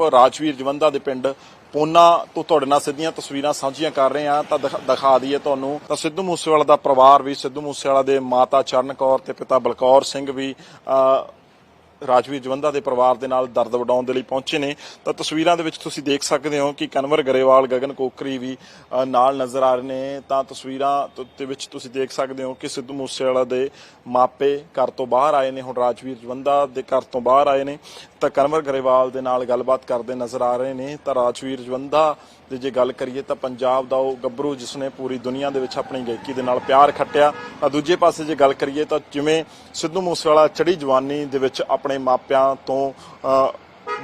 Live Rajveer Jawanda ਦੇ ਪਿੰਡ ਪੋਨਾ ਤੋਂ ਤੁਹਾਡੇ ਨਾਲ ਸਿੱਧੀਆਂ ਤਸਵੀਰਾਂ ਸਾਂਝੀਆਂ ਕਰ ਰਹੇ ਹਾਂ। ਤਾਂ ਦਿਖਾ- ਦਿਖਾ ਦਈਏ ਤੁਹਾਨੂੰ। ਤਾਂ ਸਿੱਧੂ ਮੂਸੇਵਾਲਾ ਦਾ ਪਰਿਵਾਰ ਵੀ ਸਿੱਧੂ ਮੂਸੇਵਾਲਾ ਦੇ ਮਾਤਾ ਚਰਨ ਕੌਰ ਤੇ ਪਿਤਾ ਬਲਕੌਰ ਸਿੰਘ ਵੀ ਅਹ, ਰਾਜਵੀਰ ਜਵੰਦਾ ਦੇ ਪਰਿਵਾਰ ਦੇ ਨਾਲ ਦਰਦ ਵਡਾਉਣ ਦੇ ਲਈ ਪਹੁੰਚੇ ਨੇ, ਤਾਂ ਤਸਵੀਰਾਂ ਦੇ ਵਿੱਚ ਤੁਸੀਂ ਦੇਖ ਸਕਦੇ ਹੋ ਕਿ ਕਨਵਰ ਗਰੇਵਾਲ, ਗਗਨ ਕੋਕਰੀ ਵੀ ਨਾਲ ਨਜ਼ਰ ਆ ਰਹੇ ਨੇ। ਤਾਂ ਤਸਵੀਰਾਂ ਦੇ ਵਿੱਚ ਤੁਸੀਂ ਦੇਖ ਸਕਦੇ ਹੋ ਕਿ ਸਿੱਧੂ ਮੂਸੇਵਾਲਾ ਦੇ ਮਾਪੇ ਘਰ ਤੋਂ ਬਾਹਰ ਆਏ ਨੇ, ਹੁਣ ਰਾਜਵੀਰ ਜਵੰਦਾ ਦੇ ਘਰ ਤੋਂ ਬਾਹਰ ਆਏ ਨੇ। ਤਾਂ ਕਨਵਰ ਗਰੇਵਾਲ ਦੇ ਨਾਲ ਗੱਲਬਾਤ ਕਰਦੇ ਨਜ਼ਰ ਆ ਰਹੇ ਨੇ। ਤਾਂ ਰਾਜਵੀਰ ਜਵੰਦਾ ਦੀ ਜੇ ਗੱਲ ਕਰੀਏ ਤਾਂ ਪੰਜਾਬ ਦਾ ਉਹ ਗੱਭਰੂ ਜਿਸ ਨੇ ਪੂਰੀ ਦੁਨੀਆ ਦੇ ਵਿੱਚ ਆਪਣੀ ਗਾਇਕੀ ਦੇ ਨਾਲ ਪਿਆਰ ਖੱਟਿਆ। ਤਾਂ ਦੂਜੇ ਪਾਸੇ ਜੇ ਗੱਲ ਕਰੀਏ ਤਾਂ ਜਿਵੇਂ ਸਿੱਧੂ ਮੂਸੇਵਾਲਾ ਚੜੀ ਜਵਾਨੀ ਦੇ ਵਿੱਚ ਆਪਣੇ ਆਪਣੇ ਮਾਪਿਆਂ ਤੋਂ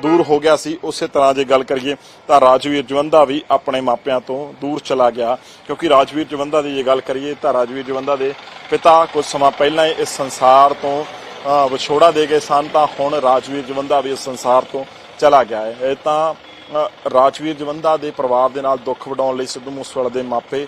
ਦੂਰ ਹੋ ਗਿਆ ਸੀ। ਉਸੇ ਤਰ੍ਹਾਂ ਜੇ ਗੱਲ ਕਰੀਏ ਤਾਂ ਰਾਜਵੀਰ ਜਵੰਦਾ ਵੀ ਆਪਣੇ ਮਾਪਿਆਂ ਤੋਂ ਦੂਰ ਚਲਾ ਗਿਆ। ਕਿਉਂਕਿ ਰਾਜਵੀਰ ਜਵੰਦਾ ਦੀ ਜੇ ਗੱਲ ਕਰੀਏ ਤਾਂ ਰਾਜਵੀਰ ਜਵੰਦਾ ਦੇ ਪਿਤਾ ਕੁਝ ਸਮਾਂ ਪਹਿਲਾਂ ਹੀ ਇਸ ਸੰਸਾਰ ਤੋਂ ਵਿਛੋੜਾ ਦੇ ਗਏ ਸਨ। ਤਾਂ ਹੁਣ ਰਾਜਵੀਰ ਜਵੰਦਾ ਵੀ ਇਸ ਸੰਸਾਰ ਤੋਂ ਚਲਾ ਗਿਆ ਹੈ। ਇਹ ਤਾਂ ਰਾਜਵੀਰ ਜਵੰਦਾ ਦੇ ਪਰਿਵਾਰ ਦੇ ਨਾਲ ਦੁੱਖ ਵਡਾਉਣ ਲਈ ਸਿੱਧੂ ਮੂਸੇਵਾਲਾ ਦੇ ਮਾਪੇ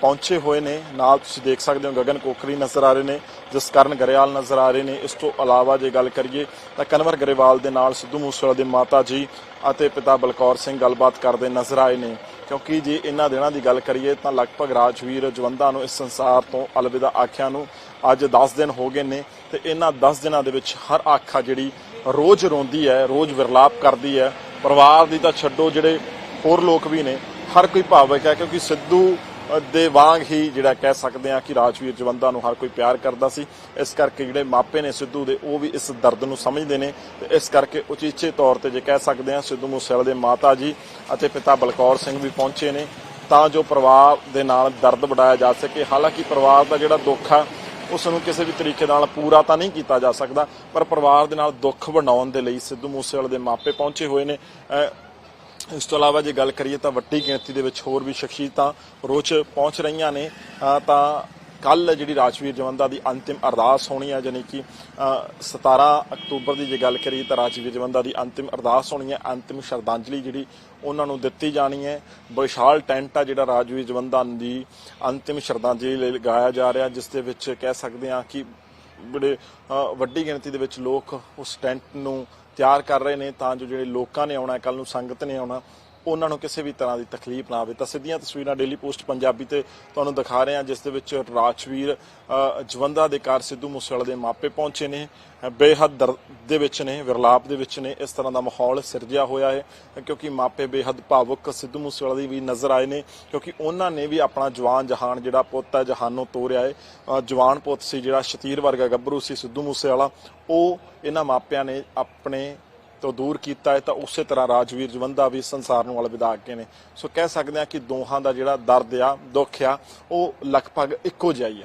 ਪਹੁੰਚੇ ਹੋਏ ਨੇ। ਨਾਲ ਤੁਸੀਂ ਦੇਖ ਸਕਦੇ ਹੋ ਗਗਨ ਕੋਕਰੀ ਨਜ਼ਰ ਆ ਰਹੇ ਨੇ, ਜਸਕਰਨ ਗਰੇਵਾਲ ਨਜ਼ਰ ਆ ਰਹੇ ਨੇ। ਇਸ ਤੋਂ ਇਲਾਵਾ ਜੇ ਗੱਲ ਕਰੀਏ ਤਾਂ ਕਨਵਰ ਗਰੇਵਾਲ ਦੇ ਨਾਲ ਸਿੱਧੂ ਮੂਸੇਵਾਲਾ ਦੇ ਮਾਤਾ ਜੀ ਅਤੇ ਪਿਤਾ ਬਲਕੌਰ ਸਿੰਘ ਗੱਲਬਾਤ ਕਰਦੇ ਨਜ਼ਰ ਆਏ ਨੇ। ਕਿਉਂਕਿ ਜੇ ਇਹਨਾਂ ਦਿਨਾਂ ਦੀ ਗੱਲ ਕਰੀਏ ਤਾਂ ਲਗਭਗ ਰਾਜਵੀਰ ਜਵੰਦਾ ਨੂੰ ਇਸ ਸੰਸਾਰ ਤੋਂ ਅਲਵਿਦਾ ਆਖਿਆ ਨੂੰ ਅੱਜ 10 ਦਿਨ ਹੋ ਗਏ ਨੇ ਤੇ ਇਹਨਾਂ 10 ਦਿਨਾਂ ਦੇ ਵਿੱਚ ਹਰ ਆਖਾ ਜਿਹੜੀ ਰੋਜ਼ ਰੋਂਦੀ ਹੈ, ਰੋਜ਼ ਵਿਰਲਾਪ ਕਰਦੀ ਹੈ ਪਰਿਵਾਰ ਦੀ ਤਾਂ ਛੱਡੋ, ਜਿਹੜੇ ਹੋਰ ਲੋਕ ਵੀ ਨੇ, ਹਰ ਕੋਈ ਭਾਵਕ ਹੈ, ਕਿਉਂਕਿ ਸਿੱਧੂ ਦੇ ਵਾਂਗ ਹੀ ਜਿਹੜਾ ਕਹਿ ਸਕਦੇ ਆ ਕਿ ਰਾਜਵੀਰ ਜਵੰਦਾ ਨੂੰ ਹਰ ਕੋਈ ਪਿਆਰ ਕਰਦਾ ਸੀ। ਇਸ ਕਰਕੇ ਜਿਹੜੇ ਮਾਪੇ ਨੇ ਸਿੱਧੂ ਦੇ, ਉਹ ਵੀ ਇਸ ਦਰਦ ਨੂੰ ਸਮਝਦੇ ਨੇ ਤੇ ਇਸ ਕਰਕੇ ਉਚੇਚੇ ਤੌਰ ਤੇ ਜੇ ਕਹਿ ਸਕਦੇ ਆ ਸਿੱਧੂ ਮੂਸੇਵਾਲੇ ਦੇ ਮਾਤਾ ਜੀ ਅਤੇ ਪਿਤਾ ਬਲਕੌਰ ਸਿੰਘ ਵੀ ਪਹੁੰਚੇ ਨੇ, ਤਾਂ ਜੋ ਪਰਿਵਾਰ ਦੇ ਨਾਲ ਦਰਦ ਵਡਾਇਆ ਜਾ ਸਕੇ। ਹਾਲਾਂਕਿ ਪਰਿਵਾਰ ਦਾ ਜਿਹੜਾ ਦੁੱਖ ਆ ਉਸ ਨੂੰ ਕਿਸੇ ਵੀ ਤਰੀਕੇ ਨਾਲ ਪੂਰਾ ਤਾਂ ਨਹੀਂ ਕੀਤਾ ਜਾ ਸਕਦਾ, ਪਰ ਪਰਿਵਾਰ ਦੇ ਨਾਲ ਦੁੱਖ ਵੰਡਾਉਣ ਦੇ ਲਈ ਸਿੱਧੂ ਮੂਸੇਵਾਲੇ ਦੇ ਮਾਪੇ ਪਹੁੰਚੇ ਹੋਏ ਨੇ। ਇਸ ਤੋਂ ਇਲਾਵਾ ਜੇ ਗੱਲ ਕਰੀਏ ਤਾਂ ਵੱਡੀ ਗਿਣਤੀ ਦੇ ਵਿੱਚ ਹੋਰ ਵੀ ਸ਼ਖਸੀਅਤਾਂ ਰੋਜ਼ ਪਹੁੰਚ ਰਹੀਆਂ ਨੇ। ਤਾਂ ਕੱਲ ਜਿਹੜੀ ਰਾਜਵੀਰ ਜਵੰਦਾ ਦੀ ਅੰਤਿਮ ਅਰਦਾਸ ਹੋਣੀ ਹੈ ਯਾਨੀ ਕਿ ਅਹ 17 ਅਕਤੂਬਰ ਦੀ ਜੇ ਗੱਲ ਕਰੀਏ ਤਾਂ ਰਾਜਵੀਰ ਜਵੰਦਾ ਦੀ ਅੰਤਿਮ ਅਰਦਾਸ ਹੋਣੀ ਹੈ ਅੰਤਿਮ ਸ਼ਰਧਾਂਜਲੀ ਜਿਹੜੀ ਉਹਨਾਂ ਨੂੰ ਦਿੱਤੀ ਜਾਣੀ ਹੈ। ਵਿਸ਼ਾਲ ਟੈਂਟ ਆ ਜਿਹੜਾ ਰਾਜਵੀਰ ਜਵੰਦਾ ਦੀ ਅੰਤਿਮ ਸ਼ਰਧਾਂਜਲੀ ਲਈ ਲਗਾਇਆ ਜਾ ਰਿਹਾ, ਜਿਸ ਦੇ ਵਿੱਚ ਕਹਿ ਸਕਦੇ ਹਾਂ ਕਿ ਬੜੇ ਵੱਡੀ ਗਿਣਤੀ ਦੇ ਵਿੱਚ ਲੋਕ ਉਸ ਟੈਂਟ ਨੂੰ ਤਿਆਰ ਕਰ ਰਹੇ ਨੇ, ਤਾਂ ਜੋ ਜਿਹੜੇ ਲੋਕਾਂ ਨੇ ਆਉਣਾ ਕੱਲ ਨੂੰ ਸੰਗਤ ਨੇ ਆਉਣਾ ਉਹਨਾਂ ਨੂੰ ਕਿਸੇ ਵੀ ਤਰ੍ਹਾਂ ਦੀ ਤਕਲੀਫ ਨਾ ਆਵੇ। ਤਾਂ ਸਿੱਧੀਆਂ ਤਸਵੀਰਾਂ ਡੇਲੀ ਪੋਸਟ ਪੰਜਾਬੀ ਤੇ ਤੁਹਾਨੂੰ ਦਿਖਾ ਰਹੇ ਹਾਂ ਜਿਸ ਦੇ ਵਿੱਚ ਰਾਜਵੀਰ ਅ, ਜਵੰਦਾ ਦੇ ਘਰ ਸਿੱਧੂ ਮੂਸੇਵਾਲੇ ਦੇ ਮਾਪੇ ਪਹੁੰਚੇ ਨੇ। ਬੇਹੱਦ ਦਰਦ ਦੇ ਵਿੱਚ ਨੇ ਵਿਰਲਾਪ ਦੇ ਵਿੱਚ ਨੇ। ਇਸ ਤਰ੍ਹਾਂ ਦਾ ਮਾਹੌਲ ਸਿਰਜਿਆ ਹੋਇਆ ਹੈ ਕਿਉਂਕਿ ਮਾਪੇ ਬੇਹੱਦ ਭਾਵੁਕ ਸਿੱਧੂ ਮੂਸੇਵਾਲੇ ਦੀ ਵੀ ਨਜ਼ਰ ਆਏ ਨੇ ਕਿਉਂਕਿ ਉਹਨਾਂ ਨੇ ਵੀ ਆਪਣਾ ਜਵਾਨ ਜਹਾਨ ਜਿਹੜਾ ਪੁੱਤ ਹੈ ਜਹਾਨੋਂ ਤੋਰਿਆ ਹੈ। ਜਵਾਨ ਪੁੱਤ ਸੀ ਜਿਹੜਾ ਸ਼ਤੀਰ ਵਰਗਾ ਗੱਭਰੂ ਸੀ ਸਿੱਧੂ ਮੂਸੇਵਾਲਾ। ਉਹ ਇਹਨਾਂ ਮਾਪਿਆਂ ਨੇ ਆਪਣੇ ਤੋਂ ਦੂਰ ਕੀਤਾ ਹੈ, ਤਾਂ ਉਸੇ ਤਰ੍ਹਾਂ ਰਾਜਵੀਰ ਜਵੰਦਾ ਵੀ ਸੰਸਾਰ ਨੂੰ ਅਲਵਿਦਾ ਕੇ ਨੇ। ਸੋ ਕਹਿ ਸਕਦੇ ਹਾਂ ਕਿ ਦੋਹਾਂ ਦਾ ਜਿਹੜਾ ਦਰਦ ਆ, ਦੁੱਖ ਆ, ਉਹ ਲਗਭਗ ਇੱਕੋ ਜਿਹਾ ਹੀ ਆ।